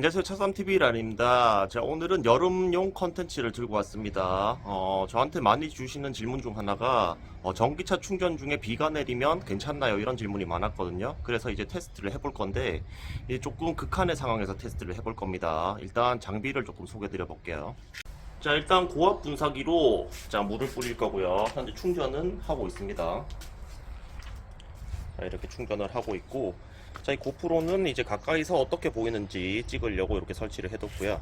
안녕하세요. 차삼TV 란입니다. 자, 오늘은 여름용 컨텐츠를 들고 왔습니다. 어, 저한테 많이 주시는 질문 중 하나가, 어, 전기차 충전 중에 비가 내리면 괜찮나요? 이런 질문이 많았거든요. 그래서 이제 테스트를 해볼 건데, 이제 조금 극한의 상황에서 테스트를 해볼 겁니다. 일단 장비를 조금 소개해 드려 볼게요. 자, 일단 고압 분사기로, 자, 물을 뿌릴 거고요. 현재 충전은 하고 있습니다. 자, 이렇게 충전을 하고 있고, 자, 이 고프로는 이제 가까이서 어떻게 보이는지 찍으려고 이렇게 설치를 해뒀고요.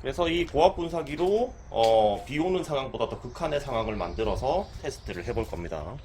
그래서 이 고압 분사기로 어, 비 오는 상황보다 더 극한의 상황을 만들어서 테스트를 해볼 겁니다.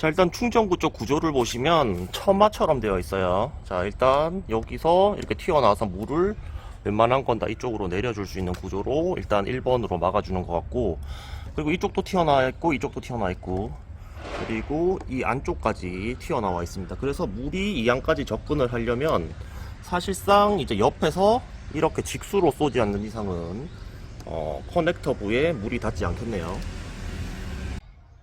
자, 일단 충전구 쪽 구조를 보시면 처마처럼 되어 있어요. 자, 일단 여기서 이렇게 튀어나와서 물을 웬만한 건 다 이쪽으로 내려줄 수 있는 구조로 일단 1번으로 막아주는 것 같고, 그리고 이쪽도 튀어나와 있고, 이쪽도 튀어나와 있고, 그리고 이 안쪽까지 튀어나와 있습니다. 그래서 물이 이 안까지 접근을 하려면 사실상 이제 옆에서 이렇게 직수로 쏘지 않는 이상은 어, 커넥터 부에 물이 닿지 않겠네요.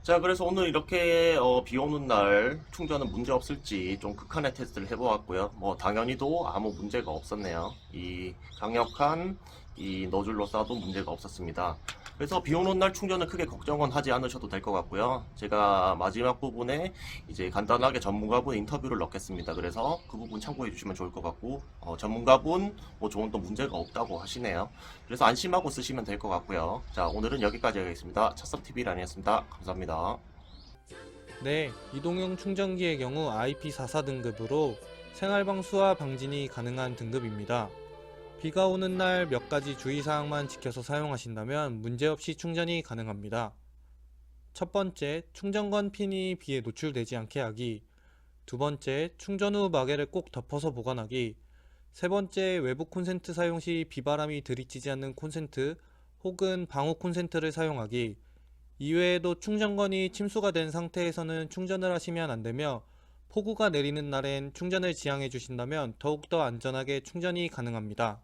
자, 그래서 오늘 이렇게 어, 비 오는 날 충전은 문제 없을지 좀 극한의 테스트를 해보았고요. 뭐 당연히도 아무 문제가 없었네요. 이 강력한 이 너줄로 쏴도 문제가 없었습니다. 그래서 비 오는 날 충전은 크게 걱정은 하지 않으셔도 될 것 같고요. 제가 마지막 부분에 이제 간단하게 전문가분 인터뷰를 넣겠습니다. 그래서 그 부분 참고해 주시면 좋을 것 같고 어, 전문가분 뭐 좋은 또 문제가 없다고 하시네요. 그래서 안심하고 쓰시면 될 것 같고요. 자, 오늘은 여기까지 하겠습니다. 차썸TV 란이었습니다. 감사합니다. 네, 이동형 충전기의 경우 IP44 등급으로 생활방 수화 방진이 가능한 등급입니다. 비가 오는 날 몇 가지 주의사항만 지켜서 사용하신다면 문제없이 충전이 가능합니다. 첫 번째, 충전건 핀이 비에 노출되지 않게 하기. 두 번째, 충전 후 마개를 꼭 덮어서 보관하기. 세 번째, 외부 콘센트 사용 시 비바람이 들이치지 않는 콘센트 혹은 방호 콘센트를 사용하기. 이외에도 충전건이 침수가 된 상태에서는 충전을 하시면 안 되며 폭우가 내리는 날엔 충전을 지양해 주신다면 더욱더 안전하게 충전이 가능합니다.